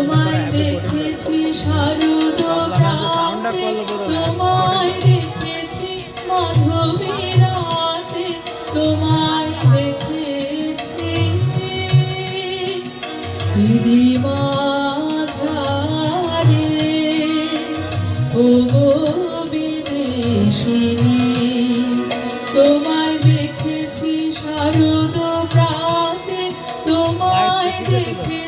তোমায় দেখেছি শারদ প্রাতে তোমায় দেখেছি মাধবী রাতে তোমায় দেখেছি দিদিমা ঝারে ও গো বিদেশিনী তোমায় দেখেছি শারদ প্রাতে তোমায় দেখেছি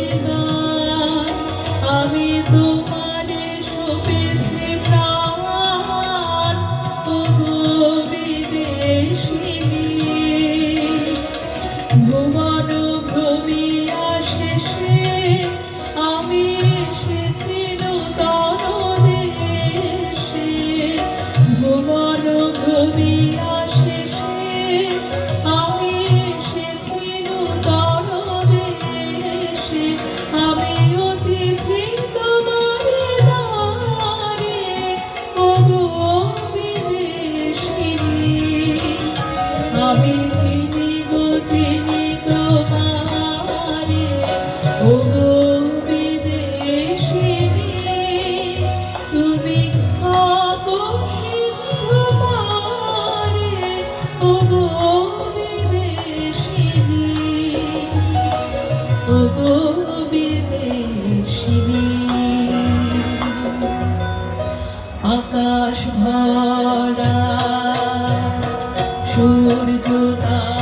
pull me out আকাশ ভরা সূর্য তারা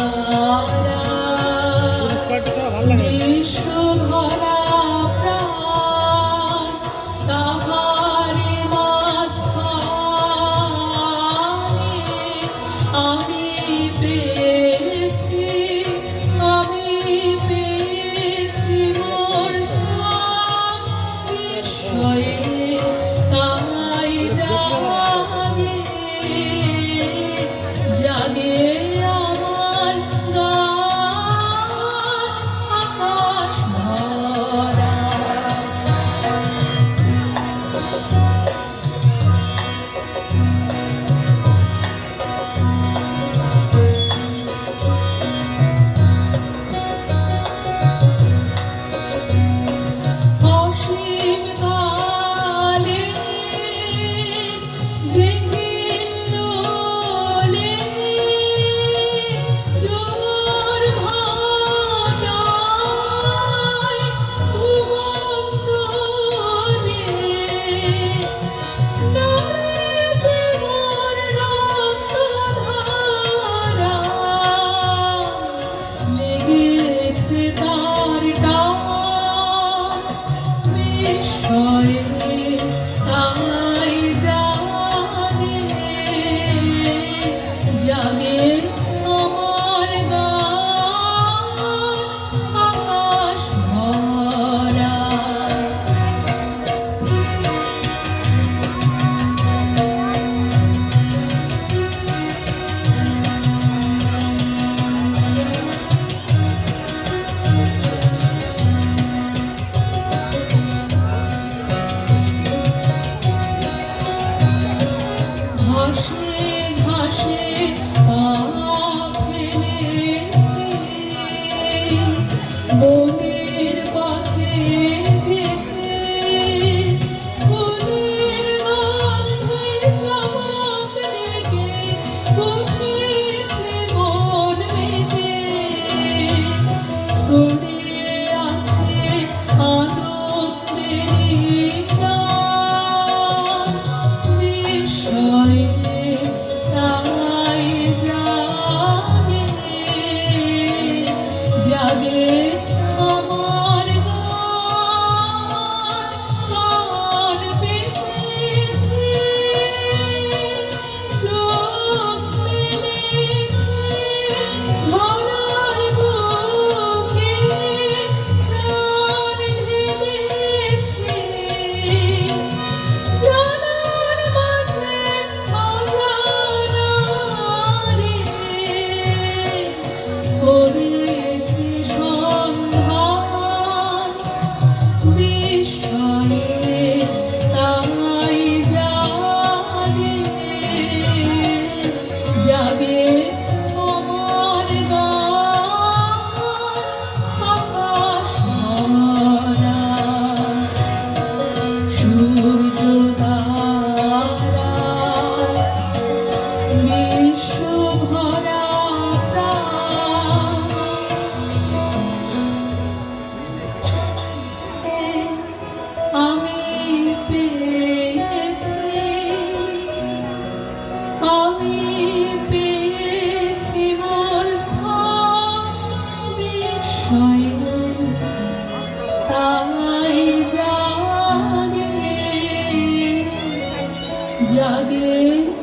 জাগে।